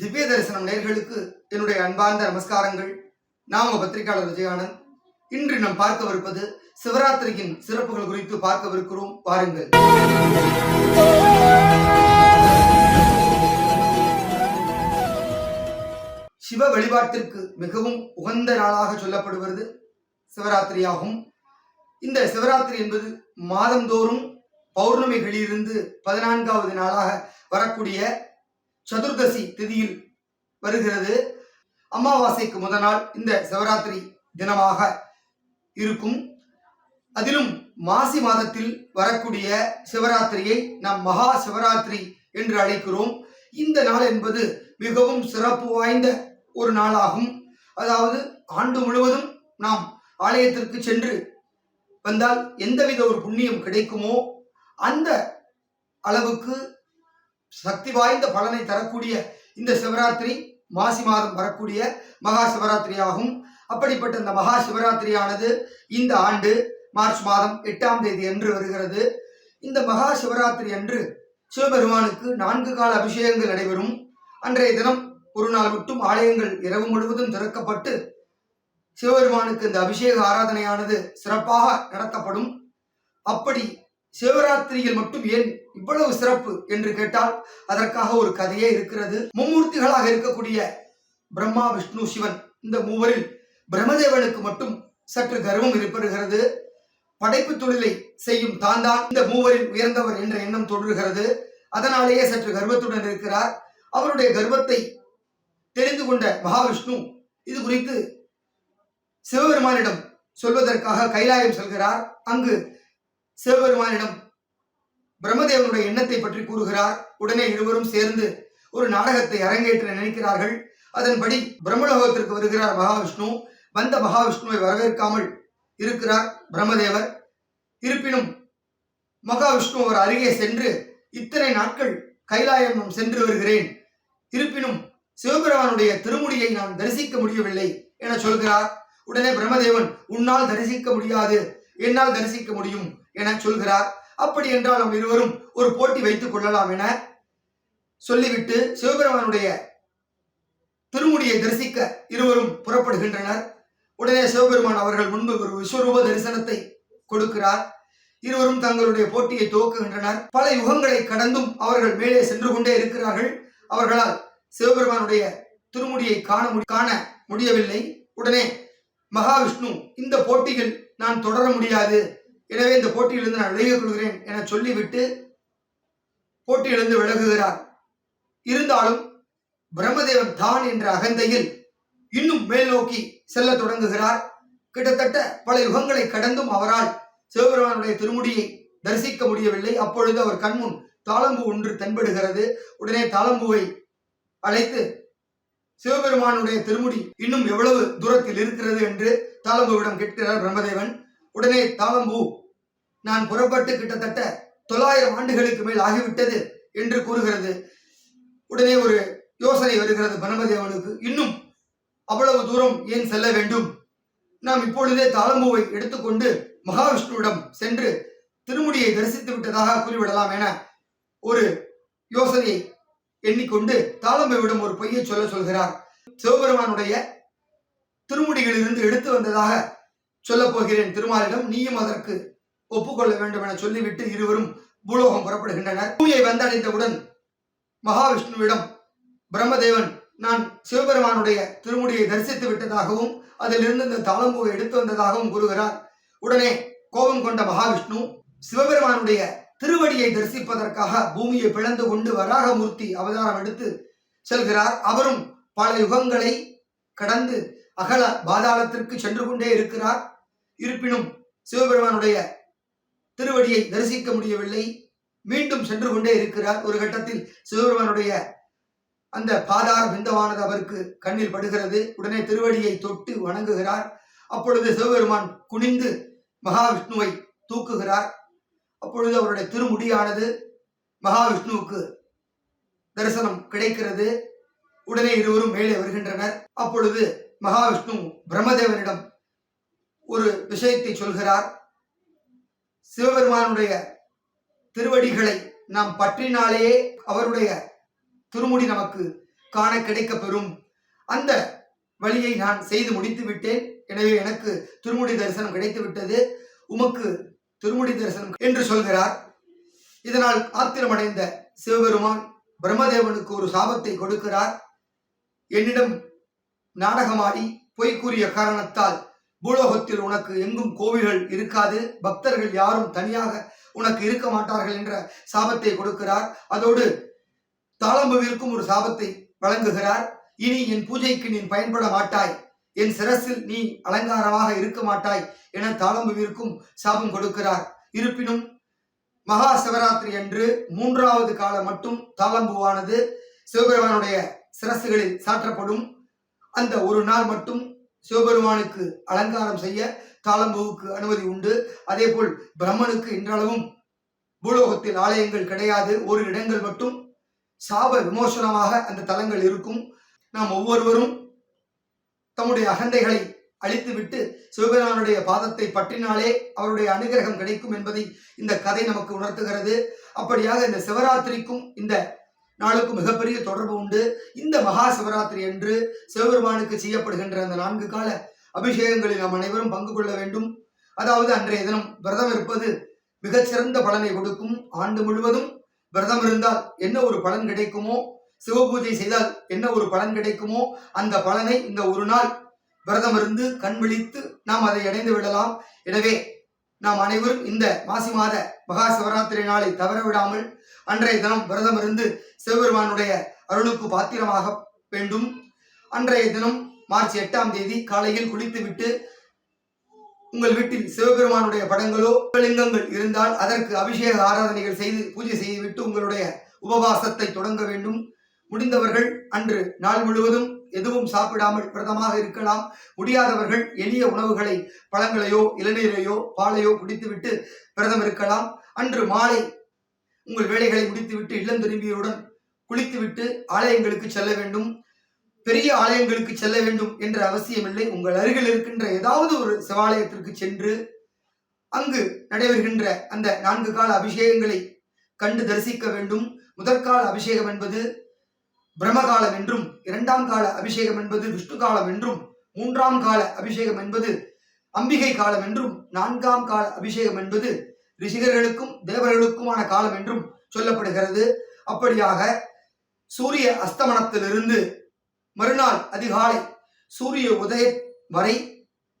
திவ்ய தரிசனம் நேர்களுக்கு என்னுடைய அன்பார்ந்த நமஸ்காரங்கள். நான் உங்க பத்திரிகையாளர் விஜயானந்த். இன்று நாம் பார்க்கவிருப்பது சிவராத்திரியின் சிறப்புகள் குறித்து பார்க்கவிருக்கிறோம். பாருங்கள் சிவ வழிபாட்டிற்கு மிகவும் உகந்த நாளாக சொல்லப்படுவது சிவராத்திரியாகும். இந்த சிவராத்திரி என்பது மாதந்தோறும் பௌர்ணமிகளிலிருந்து பதினான்காவது நாளாக வரக்கூடிய சதுர்தசி திதியில் வருகிறது. அமாவாசைக்கு முதல் நாள் இந்த சிவராத்திரி தினமாக இருக்கும். அதிலும் மாசி மாதத்தில் வரக்கூடிய சிவராத்திரியை நாம் மகா சிவராத்திரி என்று அழைக்கிறோம். இந்த நாள் என்பது மிகவும் சிறப்பு வாய்ந்த ஒரு நாளாகும். அதாவது ஆண்டு முழுவதும் நாம் ஆலயத்திற்கு சென்று வந்தால் எந்தவித ஒரு புண்ணியம் கிடைக்குமோ அந்த அளவுக்கு சக்தி வாய்ந்த பலனை தரக்கூடிய இந்த சிவராத்திரி மாசி மாதம் வரக்கூடிய மகா சிவராத்திரி ஆகும் அப்படிப்பட்ட இந்த மகா சிவராத்திரியானது இந்த ஆண்டு மார்ச் மாதம் எட்டாம் தேதி அன்று வருகிறது. இந்த மகா சிவராத்திரி அன்று சிவபெருமானுக்கு நான்கு கால அபிஷேகங்கள் நடைபெறும். அன்றைய தினம் ஒரு நாள் மட்டும் ஆலயங்கள் இரவு முழுவதும் திறக்கப்பட்டு சிவபெருமானுக்கு இந்த அபிஷேக ஆராதனையானது சிறப்பாக நடத்தப்படும். அப்படி சிவராத்திரியில் மட்டும் ஏன் இவ்வளவு சிறப்பு என்று கேட்டால் அதற்காக ஒரு கதையே இருக்கிறது. மும்மூர்த்திகளாக இருக்கக்கூடிய பிரம்மா விஷ்ணு சிவன் இந்த மூவரில் பிரம்மதேவனுக்கு மட்டும் சற்று கர்வம் ஏற்படுகிறது. படைப்பு தொழிலை செய்யும் தான் தான் இந்த மூவரில் உயர்ந்தவர் என்ற எண்ணம் தொடர்கிறது அதனாலேயே சற்று கர்வத்துடன் இருக்கிறார். அவருடைய கர்வத்தை தெரிந்து கொண்ட மகாவிஷ்ணு இது குறித்து சிவபெருமானிடம் சொல்வதற்காக கைலாயம் செல்கிறார். அங்கு சிவபெருமானிடம் பிரம்மதேவனுடைய எண்ணத்தை பற்றி கூறுகிறார். உடனே இருவரும் சேர்ந்து ஒரு நாடகத்தை அரங்கேற்ற நினைக்கிறார்கள். அதன்படி பிரம்மலோகத்திற்கு வருகிறார் மகாவிஷ்ணு. வந்த மகாவிஷ்ணுவை வரவேற்காமல் இருக்கிறார் பிரம்மதேவர். இருப்பினும் மகாவிஷ்ணு அவர் அருகே சென்று இத்தனை நாட்கள் கைலாயம் சென்று வருகிறேன். இருப்பினும் சிவபெருமானுடைய திருமுடியை நான் தரிசிக்க முடியவில்லை என சொல்கிறார். உடனே பிரம்மதேவன் உன்னால் தரிசிக்க முடியாது. என்னால் தரிசிக்க முடியும் என சொல்கிறார். அப்படி என்றால் நம் இருவரும் ஒரு போட்டி வைத்துக் கொள்ளலாம் என சொல்லிவிட்டு சிவபெருமானுடைய திருமுடியை தரிசிக்க இருவரும் புறப்படுகின்றனர். உடனே சிவபெருமான் அவர்கள் முன்பு ஒரு விஸ்வரூப தரிசனத்தை கொடுக்கிறார். இருவரும் தங்களுடைய போட்டியை துவக்குகின்றனர். பல யுகங்களை கடந்தும் அவர்கள் மேலே சென்று கொண்டே இருக்கிறார்கள். அவர்களால் சிவபெருமானுடைய திருமுடியை காண முடி காண முடியவில்லை. உடனே மகாவிஷ்ணு இந்த போட்டியில் நான் தொடர முடியாது. எனவே இந்த போட்டியிலிருந்து நான் விலகிக் கொள்கிறேன் என சொல்லிவிட்டு போட்டியிலிருந்து விலகுகிறார். இருந்தாலும் பிரம்மதேவன் தான் என்ற அகந்தையில் இன்னும் மேல் நோக்கி செல்ல தொடங்குகிறார். கிட்டத்தட்ட பல யுகங்களை கடந்தும் அவரால் சிவபெருமானுடைய திருமுடியை தரிசிக்க முடியவில்லை. அப்பொழுது அவர் கண்முன் தாளம்பூ ஒன்று தென்படுகிறது. உடனே தாளம்பூவை அழைத்து சிவபெருமானுடைய திருமுடி இன்னும் எவ்வளவு தூரத்தில் இருக்கிறது? என்று தாளம்பூவிடம் கேட்கிறார் பிரம்மதேவன். உடனே தாளம்பூ நான் புறப்பட்டு கிட்டத்தட்ட தொள்ளாயிரம் ஆண்டுகளுக்கு மேல் ஆகிவிட்டது என்று கூறுகிறது. உடனே ஒரு யோசனை வருகிறது பிரம்மதேவனுக்கு இன்னும் அவ்வளவு தூரம் ஏன் செல்ல வேண்டும்? நாம் இப்பொழுதே தாளம்பூவை எடுத்துக்கொண்டு மகாவிஷ்ணுவிடம் சென்று திருமுடியை தரிசித்து விட்டதாக கூறிவிடலாம் என ஒரு யோசனையை எண்ணிக்கொண்டு தாளம்பூவிடம் ஒரு பொய்யை சொல்ல சொல்கிறார். சிவபெருமானுடைய திருமுடிகளிலிருந்து எடுத்து வந்ததாக சொல்லப் போகிறேன். திருமாலிடம் நீயும் அதற்கு ஒப்புக்கொள்ள வேண்டும் என சொல்லிவிட்டு இருவரும் பூலோகம் புறப்படுகின்றனர். பூமியை வந்தடைந்தவுடன் மகாவிஷ்ணுவிடம் பிரம்மதேவன் நான் சிவபெருமானுடைய திருமுடியை தரிசித்து விட்டதாகவும் அதிலிருந்து இந்த தாளம்பூவை எடுத்து வந்ததாகவும் கூறுகிறார். உடனே கோபம் கொண்ட மகாவிஷ்ணு சிவபெருமானுடைய திருவடியை தரிசிப்பதற்காக பூமியை பிளந்து கொண்டு வராகமூர்த்தி அவதாரம் எடுத்து செல்கிறார். அவரும் பல யுகங்களை கடந்து அகல பாதாளத்திற்கு சென்று கொண்டே இருக்கிறார். இருப்பினும் சிவபெருமானுடைய திருவடியை தரிசிக்க முடியவில்லை. மீண்டும் சென்று கொண்டே இருக்கிறார். ஒரு கட்டத்தில் சிவபெருமானுடைய அந்த பாதார பிந்தமானது அவருக்கு கண்ணில் படுகிறது. உடனே திருவடியை தொட்டு வணங்குகிறார். அப்பொழுது சிவபெருமான் குனிந்து மகாவிஷ்ணுவை தூக்குகிறார். அப்பொழுது அவருடைய திருமுடியானது மகாவிஷ்ணுவுக்கு தரிசனம் கிடைக்கிறது. உடனே இருவரும் மேலே வருகின்றனர். அப்பொழுது மகாவிஷ்ணு பிரம்மதேவனிடம் ஒரு விஷயத்தை சொல்கிறார். சிவபெருமானுடைய திருவடிகளை நாம் பற்றினாலேயே அவருடைய திருமுடி நமக்கு காண கிடைக்க பெறும் அந்த வழியை நான் செய்து முடித்து விட்டேன். எனவே எனக்கு திருமுடி தரிசனம் கிடைத்து விட்டது உமக்கு திருமுடி தரிசனம் என்று சொல்கிறார். இதனால் ஆத்திரமடைந்த சிவபெருமான் பிரம்மதேவனுக்கு ஒரு சாபத்தை கொடுக்கிறார். என்னிடம் நாடகமாடி பொய் கூறிய காரணத்தால் பூலோகத்தில் உனக்கு எங்கும் கோவில்கள் இருக்காது. பக்தர்கள் யாரும் தனியாக உனக்கு இருக்க மாட்டார்கள் என்ற சாபத்தை கொடுக்கிறார். அதோடு தாளம்புவிற்கும் ஒரு சாபத்தை வழங்குகிறார். இனி என் பூஜைக்கு நீ பயன்பட மாட்டாய். என் சிரசில் நீ அலங்காரமாக இருக்க மாட்டாய் என தாளம்புவிற்கும் சாபம் கொடுக்கிறார். இருப்பினும் மகா சிவராத்திரி அன்று மூன்றாவது காலம் மட்டும் தாளம்புவானது. சிவபெருமானுடைய சிரசுகளில் சாற்றப்படும். அந்த ஒரு நாள் மட்டும் சிவபெருமானுக்கு அலங்காரம் செய்ய தாளம்பூவுக்கு அனுமதி உண்டு. அதேபோல் பிரம்மனுக்கு இன்றளவும் பூலோகத்தில் ஆலயங்கள் கிடையாது. ஒரு இடங்கள் மட்டும் சாப விமோசனமாக அந்த தலங்கள் இருக்கும். நாம் ஒவ்வொருவரும் தம்முடைய அகந்தைகளை அழித்துவிட்டு சிவபெருமானுடைய பாதத்தை பற்றினாலே அவருடைய அனுகிரகம் கிடைக்கும் என்பதை இந்த கதை நமக்கு உணர்த்துகிறது. அப்படியாக இந்த சிவராத்திரிக்கும் இந்த நாளுக்கும் மிகப்பெரிய தொடர்பு உண்டு. இந்த மகா சிவராத்திரி அன்று சிவபெருமானுக்கு செய்யப்படுகின்ற அந்த நான்கு கால அபிஷேகங்களில் நாம் அனைவரும் பங்கு கொள்ள வேண்டும். அதாவது அன்றைய தினம் விரதம் இருப்பது மிகச்சிறந்த பலனை கொடுக்கும். ஆண்டு முழுவதும் விரதம் இருந்தால் என்ன ஒரு பலன் கிடைக்குமோ? சிவபூஜை செய்தால் என்ன ஒரு பலன் கிடைக்குமோ? அந்த பலனை இந்த ஒரு நாள் விரதம் இருந்து கண் விழித்து நாம் அதை அடைந்து விடலாம். எனவே நாம் அனைவரும் இந்த மாசி மாத மகா சிவராத்திரி நாளை தவற விடாமல் அன்றைய தினம் விரதம் இருந்து சிவபெருமானுடைய அருளுக்கு பாத்திரமாக வேண்டும். அன்றைய தினம் மார்ச் எட்டாம் தேதி காலையில் குளித்துவிட்டு உங்கள் வீட்டில் சிவபெருமானுடைய படங்களோ லிங்கங்கள் இருந்தால் அதற்கு அபிஷேக ஆராதனைகள் செய்து பூஜை செய்துவிட்டு உங்களுடைய உபவாசத்தை தொடங்க வேண்டும். முடிந்தவர்கள் அன்று நாள் முழுவதும் எதுவும் சாப்பிடாமல் விரதமாக இருக்கலாம். முடியாதவர்கள் எளிய உணவுகளை பழங்களையோ இளநீரையோ பாலையோ குடித்துவிட்டு விரதம் இருக்கலாம். அன்று மாலை உங்கள் வேலைகளை முடித்துவிட்டு இல்லம் திரும்பியவுடன் குளித்துவிட்டு ஆலயங்களுக்கு செல்ல வேண்டும். பெரிய ஆலயங்களுக்கு செல்ல வேண்டும் என்ற அவசியமில்லை. உங்கள் அருகில் இருக்கின்ற ஏதாவது ஒரு சிவாலயத்திற்கு சென்று அங்கு நடைபெறுகின்ற அந்த நான்கு கால அபிஷேகங்களை கண்டு தரிசிக்க வேண்டும். முதற்கால அபிஷேகம் என்பது பிரம்மகாலம் என்றும் இரண்டாம் கால அபிஷேகம் என்பது விஷ்ணு காலம் என்றும் மூன்றாம் கால அபிஷேகம் என்பது அம்பிகை காலம் என்றும் நான்காம் கால அபிஷேகம் என்பது ரிஷிகர்களுக்கும் தேவர்களுக்குமான காலம் என்றும் சொல்லப்படுகிறது. அப்படியாக சூரிய அஸ்தமனத்திலிருந்து மறுநாள் அதிகாலை சூரிய உதய வரை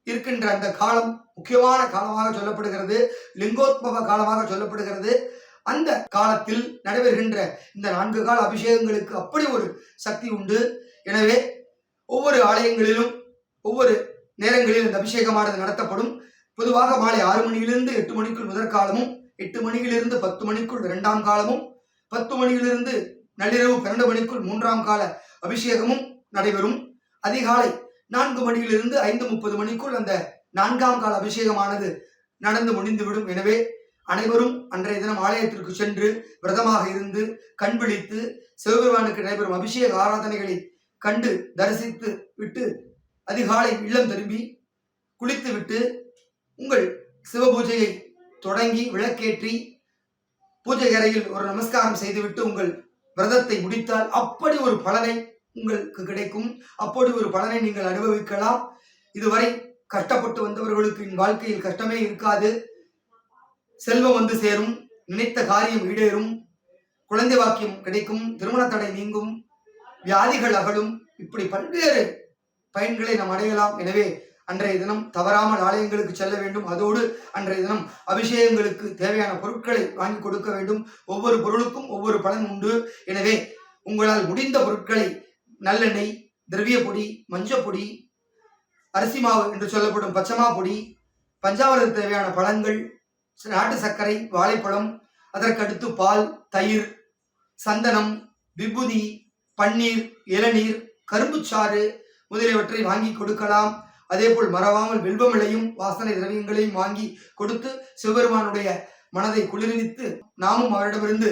இருக்கின்ற அந்த காலம் முக்கியமான காலமாக சொல்லப்படுகிறது. லிங்கோத்பவ காலமாக சொல்லப்படுகிறது. அந்த காலத்தில் நடைபெறுகின்ற இந்த நான்கு கால அபிஷேகங்களுக்கு அப்படி ஒரு சக்தி உண்டு. எனவே ஒவ்வொரு ஆலயங்களிலும் ஒவ்வொரு நேரங்களில் இந்த அபிஷேகமானது நடத்தப்படும். பொதுவாக மாலை ஆறு மணியிலிருந்து எட்டு மணிக்குள் முதற்காலமும் எட்டு மணியிலிருந்து பத்து மணிக்குள் இரண்டாம் காலமும் பத்து மணியிலிருந்து நள்ளிரவு பன்னெண்டு மணிக்குள் மூன்றாம் கால அபிஷேகமும் நடைபெறும். அதிகாலை நான்கு மணியிலிருந்து ஐந்து முப்பது மணிக்குள் அந்த நான்காம் கால அபிஷேகமானது நடந்து முடிந்துவிடும். எனவே அனைவரும் அன்றைய தினம் ஆலயத்திற்கு சென்று விரதமாக இருந்து கண் விழித்து சிவபெருமானுக்கு நடைபெறும் அபிஷேக ஆராதனைகளை கண்டு தரிசித்து விட்டு அதிகாலை இல்லம் திரும்பி குளித்து விட்டு உங்கள் சிவபூஜையை தொடங்கி விளக்கேற்றி பூஜை அறையில் ஒரு நமஸ்காரம் செய்துவிட்டு உங்கள் விரதத்தை முடித்தால் அப்படி ஒரு பலனை உங்களுக்கு கிடைக்கும். அப்படி ஒரு பலனை நீங்கள் அனுபவிக்கலாம். இதுவரை கஷ்டப்பட்டு வந்தவர்களுக்கு என் வாழ்க்கையில் கஷ்டமே இருக்காது. செல்வம் வந்து சேரும். நினைத்த காரியம் ஈடேறும். குழந்தை வாக்கியம் கிடைக்கும். திருமண தடை நீங்கும். வியாதிகள் அகலும். இப்படி பல்வேறு பயன்களை நாம் அடையலாம். எனவே அன்றைய தினம் தவறாமல் ஆலயங்களுக்கு செல்ல வேண்டும். அதோடு அன்றைய தினம் அபிஷேகங்களுக்கு தேவையான பொருட்களை வாங்கி கொடுக்க வேண்டும். ஒவ்வொரு பொருளுக்கும் ஒவ்வொரு பலன் உண்டு. எனவே உங்களால் முடிந்த பொருட்களை நல்லெண்ணெய் திரவிய பொடி மஞ்சள் பொடி அரிசி மாவு என்று சொல்லப்படும் பச்சமா பொடி பஞ்சாமிரத தேவையான பழங்கள் நாட்டு சர்க்கரை வாழைப்பழம் அதற்கடுத்து பால் தயிர் சந்தனம் விபூதி பன்னீர் இளநீர் கரும்புச்சாறு முதலியவற்றை வாங்கி கொடுக்கலாம். அதேபோல் மறவாமல் வெல்வமிலையும் வாசனை திரவியங்களையும் வாங்கி கொடுத்து சிவபெருமானுடைய மனதை குளிர்வித்து நாமும் அவரிடமிருந்து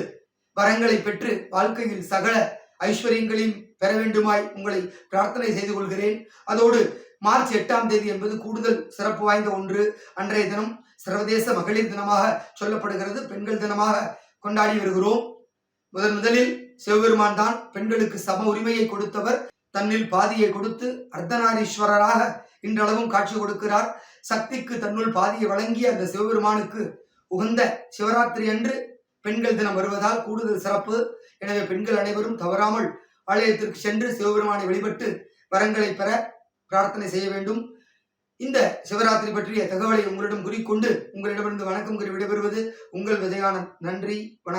வரங்களை பெற்று வாழ்க்கையில் சகல ஐஸ்வர்யங்களையும் பெற வேண்டுமாய் உங்களை பிரார்த்தனை செய்து கொள்கிறேன். அதோடு மார்ச் எட்டாம் தேதி என்பது கூடுதல் சிறப்பு வாய்ந்த ஒன்று. அன்றைய தினம் சர்வதேச மகளிர் தினமாக சொல்லப்படுகிறது. பெண்கள் தினமாக கொண்டாடி வருகிறோம். முதன் முதலில் சிவபெருமான் தான் பெண்களுக்கு சம உரிமையை கொடுத்தவர். தன்னில் பாதியை கொடுத்து அர்த்தநாரீஸ்வரராக இன்றளவும் காட்சி கொடுக்கிறார். சக்திக்கு தன்னுள் பாதியை வழங்கிய அந்த சிவபெருமானுக்கு உகந்த சிவராத்திரி அன்று பெண்கள் தினம் வருவதால் கூடுதல் சிறப்பு. எனவே பெண்கள் அனைவரும் தவறாமல் ஆலயத்திற்கு சென்று சிவபெருமானை வழிபட்டு வரங்களை பெற பிரார்த்தனை செய்ய வேண்டும். இந்த சிவராத்திரி பற்றிய தகவலை உங்களிடம் குறிக்கொண்டு உங்களிடமிருந்து வணக்கம் கூறி விடைபெறுவது உங்கள் விஜயானந்த். நன்றி வணக்கம்.